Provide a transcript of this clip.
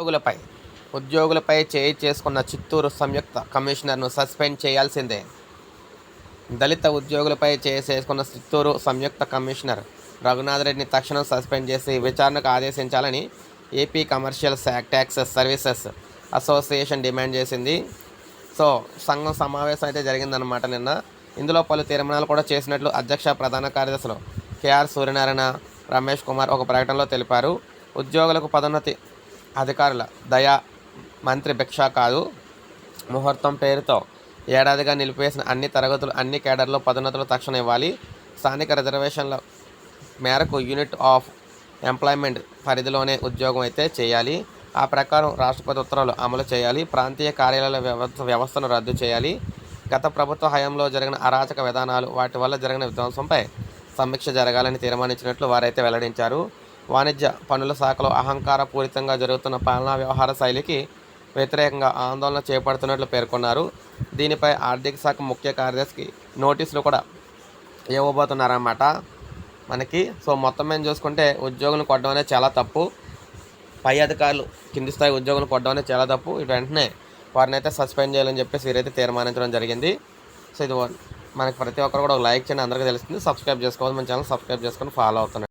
ఉద్యోగులపై ఉద్యోగులపై చేయి చేసుకున్న చిత్తూరు సంయుక్త కమిషనర్ను సస్పెండ్ చేయాల్సిందే. దళిత ఉద్యోగులపై చేయి చేసుకున్న చిత్తూరు సంయుక్త కమిషనర్ రఘునాథ్ రెడ్డిని తక్షణం సస్పెండ్ చేసి విచారణకు ఆదేశించాలని AP commercial taxes services association demand చేసింది. సో సంఘం సమావేశం అయితే జరిగిందనమాట నిన్న. ఇందులో పలు తీర్మానాలు కూడా చేసినట్లు అధ్యక్ష ప్రధాన కార్యదర్శులు కేఆర్ సూర్యనారాయణ రమేష్ కుమార్ ఒక ప్రకటనలో తెలిపారు. ఉద్యోగులకు పదోన్నతి అధికారుల దయా మంత్రి భిక్ష కాదు. ముహూర్తం పేరుతో ఏడాదిగా నిలిపివేసిన అన్ని తరగతులు అన్ని కేడర్లో పదోన్నతులు తక్షణం ఇవ్వాలి. స్థానిక రిజర్వేషన్ల మేరకు యూనిట్ ఆఫ్ ఎంప్లాయ్మెంట్ పరిధిలోనే ఉద్యోగం అయితే చేయాలి. ఆ ప్రకారం రాష్ట్రపతి ఉత్తర్వులు అమలు చేయాలి. ప్రాంతీయ కార్యాలయాల వ్యవస్థ వ్యవస్థను రద్దు చేయాలి. గత ప్రభుత్వ హయాంలో జరిగిన అరాచక విధానాలు వాటి వల్ల జరిగిన విధ్వంసంపై సమీక్ష జరగాలని తీర్మానించినట్లు వారైతే వెల్లడించారు. వాణిజ్య పనుల శాఖలో అహంకారపూరితంగా జరుగుతున్న పాలనా వ్యవహార శైలికి వ్యతిరేకంగా ఆందోళన చేపడుతున్నట్లు పేర్కొన్నారు. దీనిపై ఆర్థిక శాఖ ముఖ్య కార్యదర్శికి నోటీసులు కూడా ఇవ్వబోతున్నారన్నమాట. మనకి సో మొత్తం మేము చూసుకుంటే ఉద్యోగులు కొట్టడం అనేది చాలా తప్పు. పై అధికారులు కింది స్థాయి ఉద్యోగులు కొట్టడం అనేది చాలా తప్పు. ఇటు వెంటనే వారిని అయితే సస్పెండ్ చేయాలని చెప్పేసి వీరైతే తీర్మానించడం జరిగింది. సో ఇది మనకి ప్రతి ఒక్కరు కూడా ఒక లైక్ చేయండి. అందరికీ తెలుస్తుంది. సబ్స్క్రైబ్ చేసుకోవాలి మన ఛానల్ సబ్స్క్రైబ్ చేసుకొని ఫాలో అవుతున్నాయి